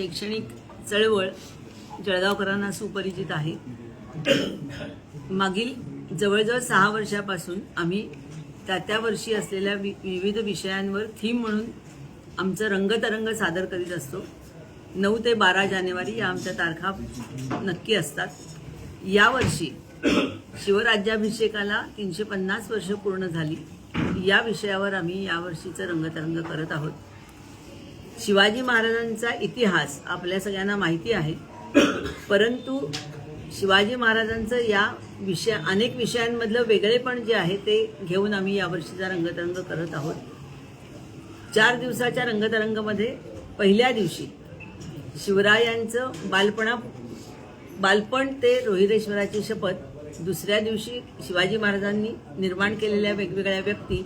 शैक्षणिक चळवळ जळगावकरांना सुपरिचित आहे. मागील जवळजवळ सहा वर्षापासून आम्ही त्या त्या वर्षी असलेल्या वि विविध विषयांवर थीम म्हणून आमचं रंगतरंग सादर करीत असतो. नऊ ते बारा जानेवारी या आमच्या तारखा नक्की असतात. यावर्षी शिवराज्याभिषेकाला तीनशे पन्नास वर्ष पूर्ण झाली. या विषयावर आम्ही यावर्षीचं रंगतरंग करत आहोत. शिवाजी महाराजांचा इतिहास आपल्या सगळ्यांना माहिती आहे. परंतु शिवाजी महाराजांचं या विषय अनेक विषयांमधलं वेगळेपण जे आहे ते घेऊन आम्ही यावर्षीचा रंगतरंग करत आहोत. चार दिवसाच्या रंगतरंगमध्ये पहिल्या दिवशी शिवरायांचं बालपणा बालपण ते रोहिरेश्वराची शपथ दुसऱ्या दिवशी शिवाजी महाराजांनी निर्माण केलेल्या वेगवेगळ्या व्यक्ती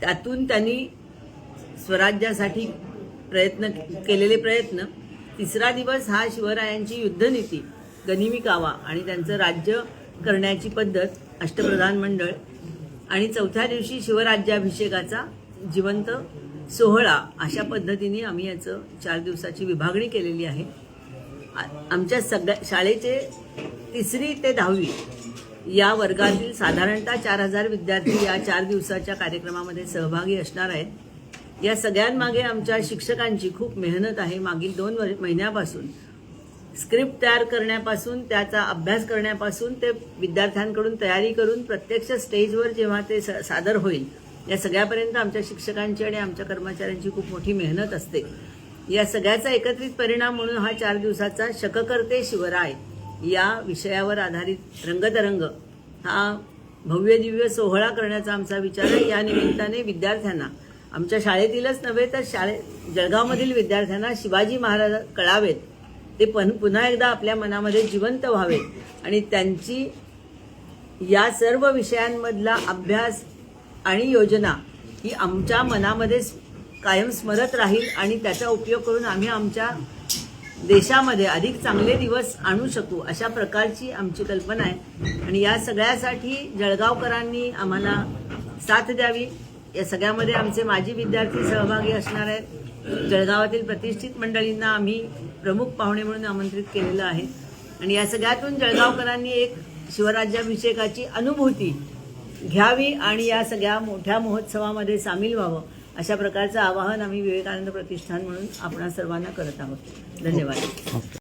त्यातून त्यांनी स्वराज्यासाठी प्रयत्न केलेले प्रयत्न. तिसरा दिवस हा शिवरायांची युद्धनीती गनिमी कावा आणि त्यांचं राज्य करण्याची पद्धत अष्टप्रधान मंडळ. आणि चौथ्या दिवशी शिवराज्याभिषेकाचा जिवंत सोहळा अशा पद्धतीने आम्ही याचं चार दिवसाची विभागणी केलेली आहे. आमच्या सगळ्या शाळेचे तिसरी ते दहावी या वर्गातील साधारणतः चार हजार विद्यार्थी या चार दिवसाच्या कार्यक्रमामध्ये सहभागी असणार आहेत. या सगळ्यांमागे आमच्या शिक्षकांची खूप मेहनत आहे. मागील दोन वर- महिन्यापासून स्क्रिप्ट तयार करण्यापासून त्याचा अभ्यास करण्यापासून ते विद्यार्थ्यांकडून तयारी करून प्रत्यक्ष स्टेजवर जेव्हा ते स- सादर होईल या सगळ्यापर्यंत आमच्या शिक्षकांची आणि आमच्या कर्मचाऱ्यांची खूप मोठी मेहनत असते. या सगळ्याचा एकत्रित परिणाम म्हणून हा चार दिवसाचा शककर्ते शिवराय या विषयावर आधारित रंगतरंग हा भव्य दिव्य सोहळा करण्याचा आमचा विचार आहे. या निमित्ताने विद्यार्थ्यांना आमच्या शाळेतीलच नव्हे तर शाळे जळगावमधील विद्यार्थ्यांना शिवाजी महाराज कळावेत. ते पण पुन्हा एकदा आपल्या मनामध्ये जिवंत व्हावेत. आणि त्यांची या सर्व विषयांमधला अभ्यास आणि योजना ही आमच्या मनामध्ये कायम स्मरत राहील आणि त्याचा उपयोग करून आम्ही आमच्या देशामध्ये अधिक चांगले दिवस आणू शकू अशा प्रकारची आमची कल्पना आहे. आणि या सगळ्यासाठी जळगावकरांनी आम्हाला साथ द्यावी. या सगळ्यामध्ये आमचे माजी विद्यार्थी सहभागी असणार आहेत. जळगावातील प्रतिष्ठित मंडळींना आम्ही प्रमुख पाहुणे म्हणून आमंत्रित केलेलं आहे. आणि या सगळ्यातून जळगावकरांनी एक शिवराज्याभिषेकाची अनुभूती घ्यावी आणि या सगळ्या मोठ्या महोत्सवामध्ये सामील व्हावं अशा प्रकारचं आवाहन आम्ही विवेकानंद प्रतिष्ठान म्हणून आपणा सर्वांना करत आहोत. धन्यवाद.